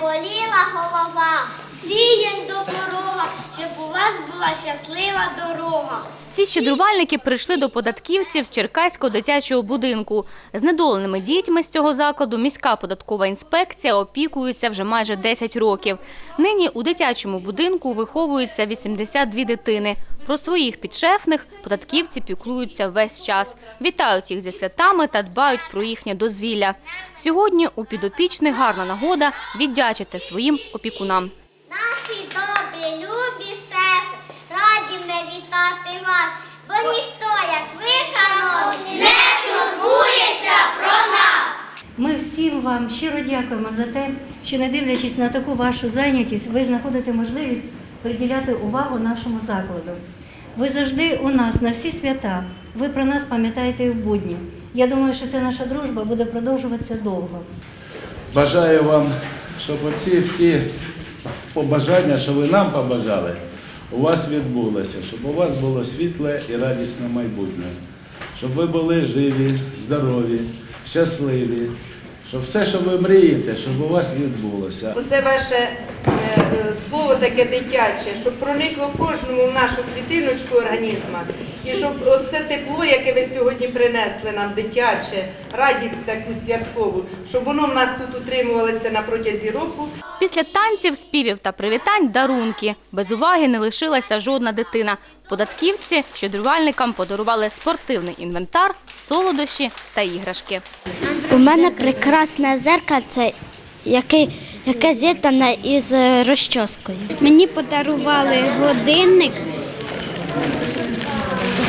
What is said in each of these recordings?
玻璃了，好宝宝。Щаслива дорога. Ці щедрувальники прийшли до податківців з Черкаського дитячого будинку. З недоленими дітьми з цього закладу міська податкова інспекція опікується вже майже 10 років. Нині у дитячому будинку виховуються 82 дитини. Про своїх підшефних податківці піклуються весь час. Вітають їх зі святами та дбають про їхнє дозвілля. Сьогодні у підопічних гарна нагода віддячити своїм опікунам. Любі шефи, раді ми вітати вас, бо ніхто, як ви, шановні, не турбується про нас. Ми всім вам щиро дякуємо за те, що не дивлячись на таку вашу зайнятість, ви знаходите можливість приділяти увагу нашому закладу. Ви завжди у нас на всі свята. Ви про нас пам'ятаєте і в будні. Я думаю, що ця наша дружба буде продовжуватися довго. Бажаю вам, щоб оці всі побажання, що ви нам побажали, у вас відбулося, щоб у вас було світле і радісне майбутнє, щоб ви були живі, здорові, щасливі, щоб все, що ви мрієте, щоб у вас відбулося. Оце ваше е, е, слово таке дитяче, щоб проникло кожному в нашу клітиночку організму. І щоб оце тепло, яке ви сьогодні принесли нам, дитяче, радість таку святкову, щоб воно в нас тут утримувалося на протязі року. Після танців, співів та привітань – дарунки. Без уваги не лишилася жодна дитина. Податківці щедрувальникам подарували спортивний інвентар, солодощі та іграшки. У мене прекрасне зеркальце, яке, яке з'єднане із розчоскою. Мені подарували годинник,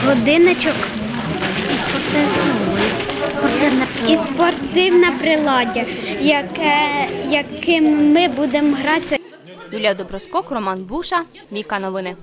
годинничок Спортивне і спортивне приладдя, яке, яким ми будемо гратися. Юлія Доброскок, Роман Буша, Міка Новини.